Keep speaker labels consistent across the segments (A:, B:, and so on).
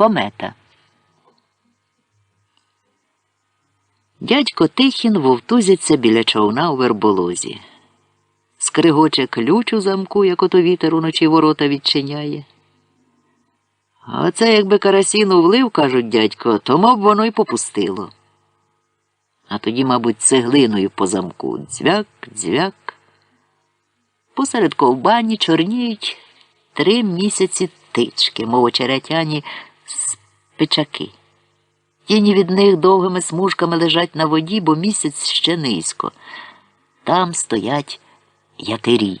A: Комета. Дядько Тихін вовтузиться біля човна у верболозі. Скригоче ключ у замку, як ото вітер уночі ворота відчиняє. А це якби карасіну влив, кажуть дядько, то мов воно й попустило. А тоді, мабуть, цеглиною по замку дзвяк, дзвяк. Посеред ковбані чорніють три місяці тички, мов очеретяні спичаки. Тіні від них довгими смужками лежать на воді, бо місяць ще низько. Там стоять ятирі.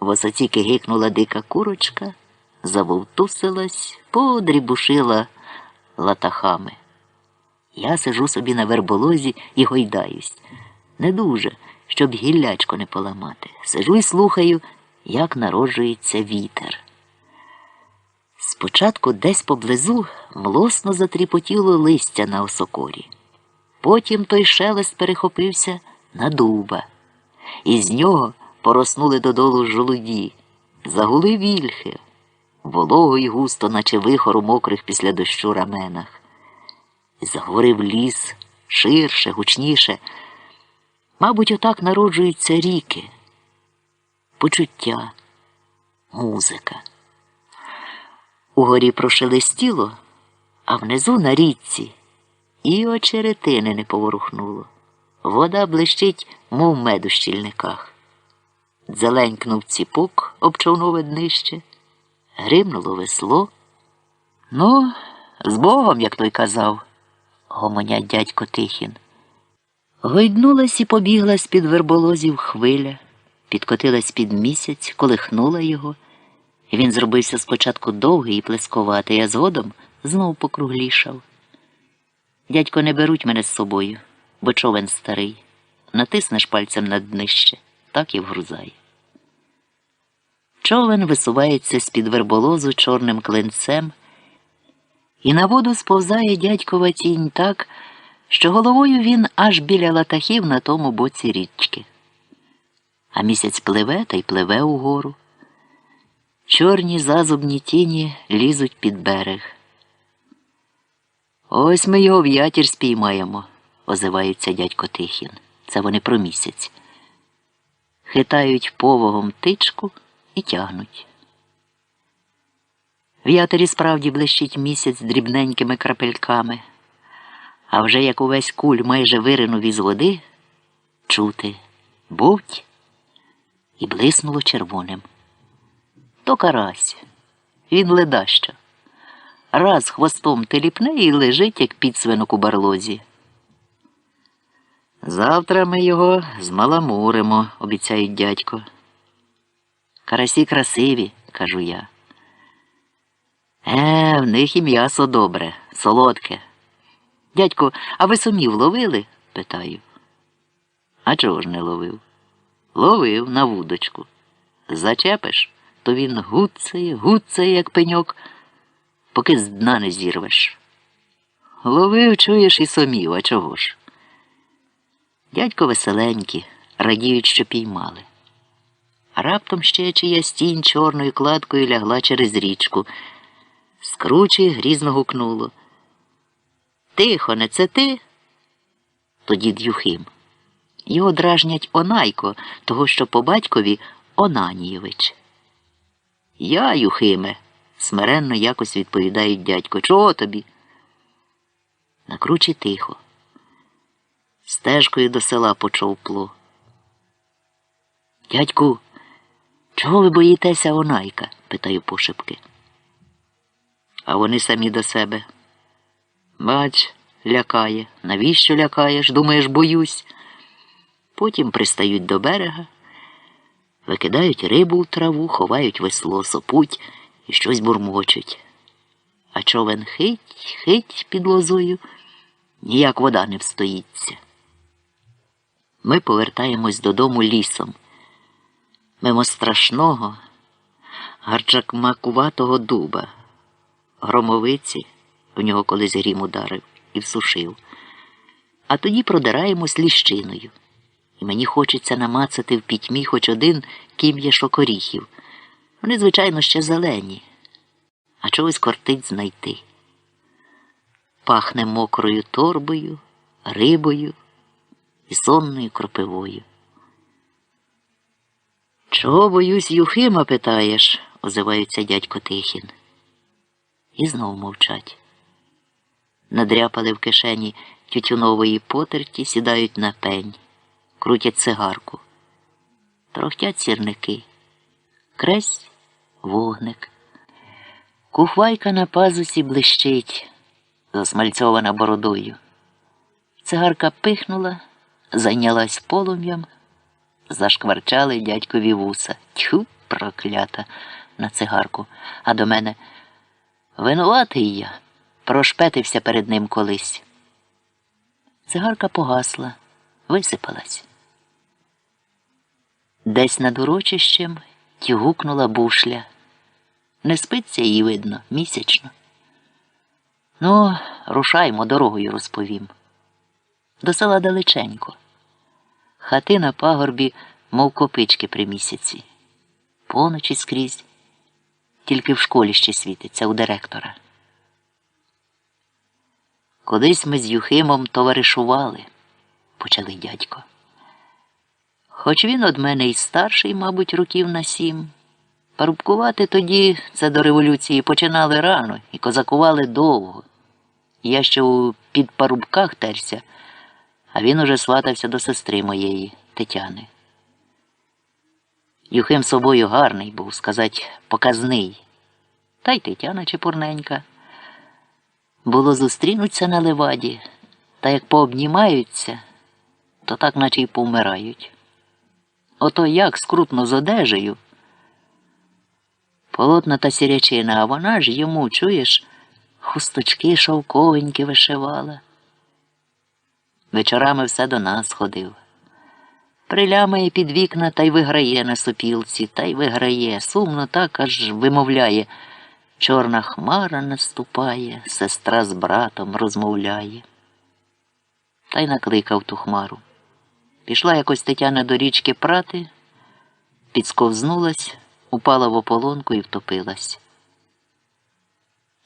A: В осоціки гикнула дика курочка, завовтусилась, подрібушила латахами. Я сижу собі на верболозі і гойдаюсь. Не дуже, щоб гіллячко не поламати. Сижу і слухаю, як народжується вітер. Спочатку десь поблизу млосно затріпотіло листя на осокорі. Потім той шелест перехопився на дуба, і з нього пороснули додолу жолуді, загули вільхи, волого й густо, наче вихор у мокрих після дощу раменах. І заговорив ліс ширше, гучніше. Мабуть, отак народжуються ріки, почуття, музика. Угорі прошелестіло, а внизу на річці і очеретини не поворухнуло. Вода блищить, мов мед у щільниках. Дзеленькнув ціпок об човнове днище, гримнуло весло. Ну, з Богом, як той казав, гомонять дядько Тихін. Гойднулась і побігла з-під верболозів хвиля, підкотилась під місяць, колихнула його. Він зробився спочатку довгий і плесковатий, а згодом знов покруглішав. Дядько, не беруть мене з собою, бо човен старий. Натиснеш пальцем на днище, так і вгрузає. Човен висувається з-під верболозу чорним клинцем, і на воду сповзає дядькова тінь так, що головою він аж біля латахів на тому боці річки. А місяць пливе та й пливе угору. Чорні зазубні тіні лізуть під берег. Ось ми його в ятір спіймаємо, озивається дядько Тихін. Це вони про місяць. Хитають повогом тичку і тягнуть. В ятері справді блищить місяць дрібненькими крапельками, а вже як увесь куль майже виринув із води, чути бовть і блиснуло червоним. То карась, він ледащо. Раз хвостом теліпне і лежить, як підсвинок у барлозі. Завтра ми його змаламуримо, обіцяють дядько. Карасі красиві, кажу я. Е, в них і м'ясо добре, солодке. Дядько, а ви сумів ловили? питаю. А чого ж не ловив? Ловив на вудочку. Зачепиш? То він гуцає, гуцає, як пеньок, поки з дна не зірвеш. Ловив, чуєш і сомів, а чого ж? Дядько веселенькі, радіють, що піймали. А раптом ще чиясь тінь чорною кладкою лягла через річку. Скручі грізно гукнуло. Тихо, не це ти? Тоді Юхим. Його дражнять Онайко, того, що по батькові Онанієвич. Я, Юхиме, смиренно якось відповідають дядько. Чого тобі? На кручі тихо. Стежкою до села почовпло. Дядьку, чого ви боїтеся Онайка? питаю пошепки. А вони самі до себе. Бач, лякає. Навіщо лякаєш? Думаєш, боюсь? Потім пристають до берега викидають рибу в траву, ховають весло, сопуть і щось бурмочуть. А човен хить, хить під лозою, ніяк вода не встоїться. Ми повертаємось додому лісом. Мимо страшного, гарчакмакуватого дуба, громовиці, в нього колись грім ударив і всушив. А тоді продираємось ліщиною і мені хочеться намацати в пітьмі хоч один кім'яшок оріхів. Вони, звичайно, ще зелені. а чогось кортить знайти. Пахне мокрою торбою, рибою і сонною кропивою. Чого боюсь Юхима, питаєш? озивається дядько Тихін. І знов мовчать. Надряпали в кишені тютюнової потерті, сідають на пень, крутять цигарку. Трохтять сірники. Кресь вогник. Кухвайка на пазусі блищить, засмальцьована бородою. Цигарка пихнула, зайнялась полум'ям, зашкварчали дядькові вуса. Тьху, проклята на цигарку, а до мене винуватий я, прошпетився перед ним колись. Цигарка погасла, висипалась. Десь над урочищем тюгукнула бушля. Не спиться її видно місячно. Ну, рушаймо, дорогою розповім. До села далеченько. Хати на пагорбі, мов копички при місяці. Поночі скрізь, тільки в школі ще світиться у директора. Колись ми з Юхимом товаришували, почали дядько. Хоч він од мене й старший, мабуть, років на сім. Парубкувати тоді це до революції починали рано і козакували довго. Я ще у підпарубках терся, а він уже сватався до сестри моєї Тетяни. Юхим собою гарний був, сказать, показний. Та й Тетяна чепурненька. Було зустрінуться на леваді, та як пообнімаються, то так наче й повмирають. Ото як скрутно з одежею. Полотна та сірячина, а вона ж йому, чуєш, хусточки шовковенькі вишивала. Вечорами все до нас ходив. Прилямає під вікна та й виграє на сопілці, та й виграє. Сумно так аж вимовляє. Чорна хмара наступає, сестра з братом розмовляє. Та й накликав ту хмару. Пішла якось Тетяна до річки прати, підсковзнулась, упала в ополонку і втопилась.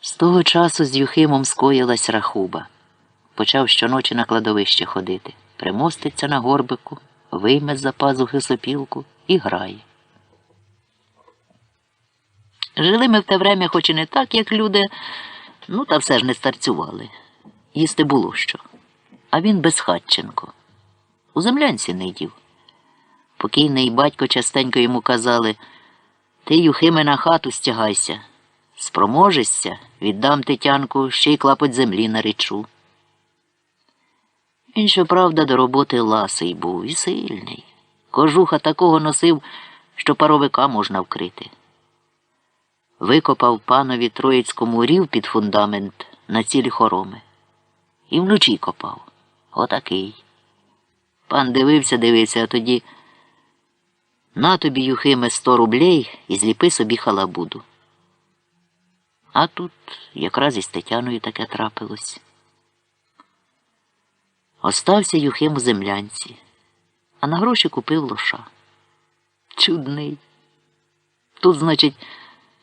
A: З того часу з Юхимом скоїлась рахуба. Почав щоночі на кладовище ходити, примоститься на горбику, вийме з-за пазухи сопілку і грає. Жили ми в те время, хоч і не так, як люди, ну та все ж не старцювали. Їсти було що. А він безхатченко. У землянці не їдів. Покійний батько частенько йому казали Ти, Юхиме, на хату стягайся. Спроможешся, віддам Тетянку ще й клапоть землі наречу. Він, щоправда, до роботи ласий був і сильний. Кожуха такого носив, що паровика можна вкрити. Викопав панові Троїцькому рів під фундамент на цілі хороми. І вночі копав. Отакий. Пан дивився, дивився, а тоді на тобі, Юхиме, сто рублей і зліпи собі халабуду. А тут якраз із Тетяною таке трапилось. Остався Юхим у землянці, а на гроші купив лоша. Чудний. Тут, значить,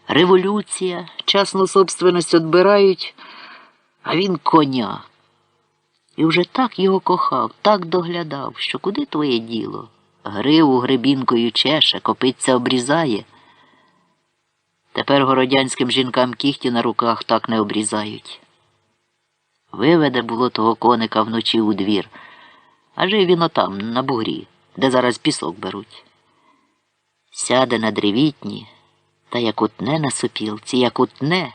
A: революція, частну собственність відбирають, а він коня. І вже так його кохав, так доглядав, що куди твоє діло? Гриву гребінкою чеше, копиться обрізає. Тепер городянським жінкам кіхті на руках так не обрізають. Виведе було того коника вночі у двір, а жив він отам, на бугрі, де зараз пісок беруть. Сяде на древітні, та як утне на сопілці, як утне,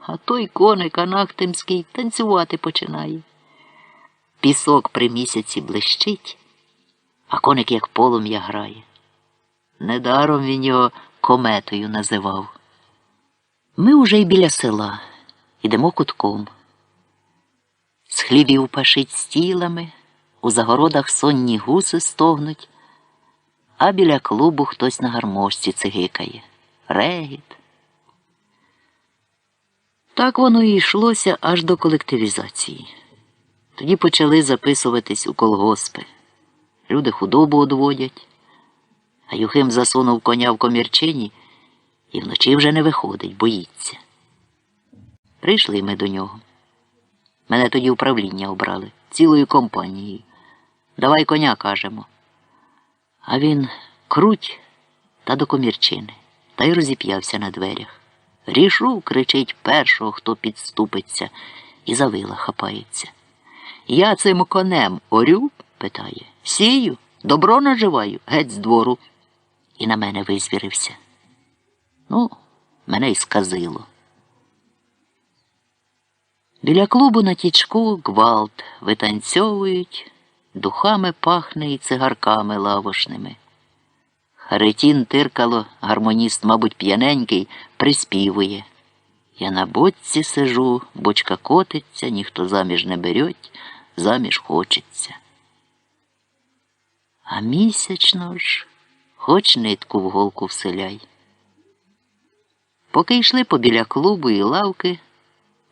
A: а той коник анахтемський танцювати починає. Пісок при місяці блищить, а коник як полум'я грає. Недаром він його кометою називав. Ми уже й біля села, ідемо кутком. З хлібів пашить стілами, у загородах сонні гуси стогнуть, а біля клубу хтось на гармошці цигикає. Регіт. Так воно і йшлося аж до колективізації. Тоді почали записуватись у колгоспи. Люди худобу одводять, а Юхим засунув коня в комірчині і вночі вже не виходить, боїться. Прийшли ми до нього. Мене тоді управління обрали цілою компанією. Давай коня кажемо. А він круть та до комірчини, та й розіп'явся на дверях. Рішу, кричить першого, хто підступиться, і за вила хапається. Я цим конем орю, питає, сію, добро наживаю, геть з двору. І на мене визвірився. Ну, мене й сказило. Біля клубу на тічку гвалт витанцьовують, духами пахне і цигарками лавошними. Харитін тиркало, гармоніст, мабуть, п'яненький, приспівує. Я на бочці сижу, бочка котиться, ніхто заміж не береть, заміж хочеться. А місячно ж, хоч нитку в голку вселяй. Поки йшли побіля клубу і лавки,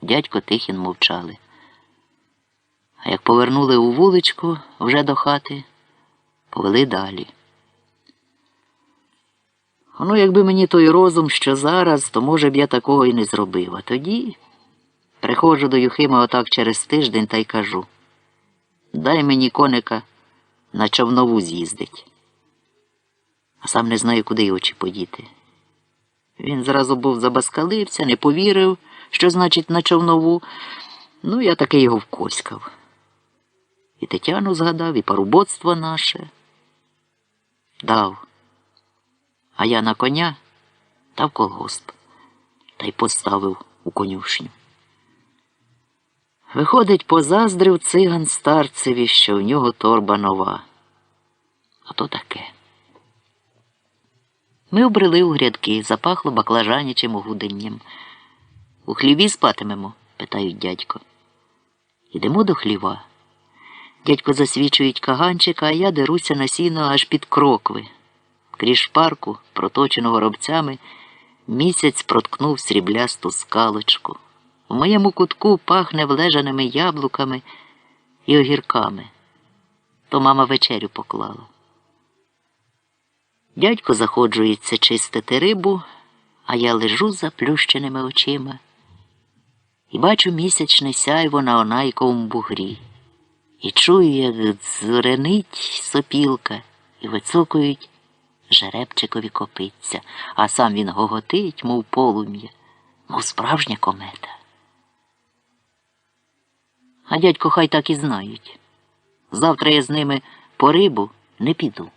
A: дядько Тихін мовчали. А як повернули у вуличку вже до хати, повели далі. Ну, якби мені той розум, що зараз, то може б я такого і не зробив. А тоді приходжу до Юхима отак через тиждень та й кажу дай мені коника на човнову з'їздить. А сам не знаю, куди й очі подіти. Він зразу був забаскалився, не повірив, що значить на човнову. Ну, я таки його вкоськав. І Тетяну згадав, і парубоцтво наше. Дав. А я на коня та в колгосп та й поставив у конюшню. Виходить, позаздрив циган старцеві, що в нього торба нова. А то таке. Ми обрели у грядки, запахло баклажанячим гуденням. У хліві спатимемо? питають дядько. Ідемо до хліва. Дядько засвічують каганчика, а я деруся на сіно аж під крокви. Крізь шпарку, проточеного робцями, місяць проткнув сріблясту скалочку. У моєму кутку пахне влежаними яблуками і огірками. То мама вечерю поклала. Дядько заходжується чистити рибу, а я лежу з заплющеними очима і бачу місячне сяйво на онайковому бугрі. І чую, як дзуренить сопілка і вицокують жеребчикові копиться, а сам він гоготить, мов полум'я, мов справжня комета. А дядько хай так і знають. Завтра я з ними по рибу не піду.